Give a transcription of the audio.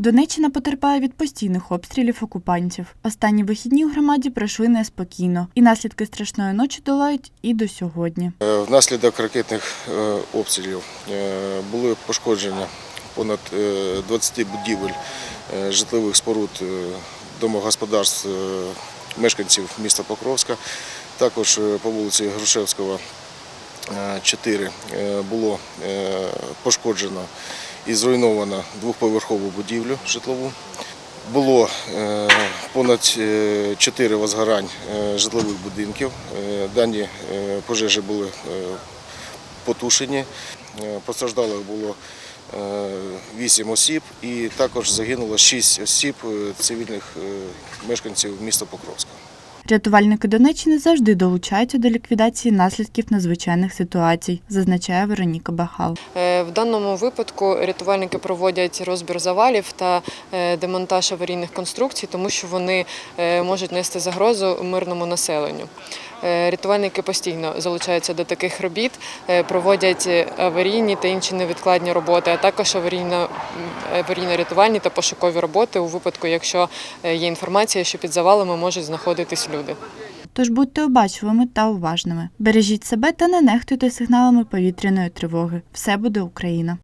Донеччина потерпає від постійних обстрілів окупантів. Останні вихідні у громаді пройшли неспокійно, і наслідки страшної ночі долають і до сьогодні. Е, Внаслідок ракетних е, обстрілів е, були пошкодження понад е, 20 будівель житлових споруд домогосподарств мешканців міста Покровська. Також по вулиці Грушевського 4 було пошкоджено і зруйновано двохповерхову будівлю житлову. Було е, понад 4 возгорань е, житлових будинків. Е, Дані е, пожежі були е, потушені. Е, Постраждалих було 8 осіб і також загинуло 6 осіб е, цивільних е, мешканців міста Покровська. Рятувальники Донеччини завжди долучаються до ліквідації наслідків надзвичайних ситуацій, зазначає Вероніка Бахал. Е, В даному випадку рятувальники проводять розбір завалів та е, демонтаж аварійних конструкцій, тому що вони е, можуть нести загрозу мирному населенню. Рятувальники постійно залучаються до таких робіт, проводять аварійні та інші невідкладні роботи, а також аварійно- аварійно-рятувальні та пошукові роботи у випадку, якщо є інформація, що під завалами можуть знаходитись люди. Тож будьте обачливими та уважними. Бережіть себе та не нехтуйте сигналами повітряної тривоги. Все буде Україна.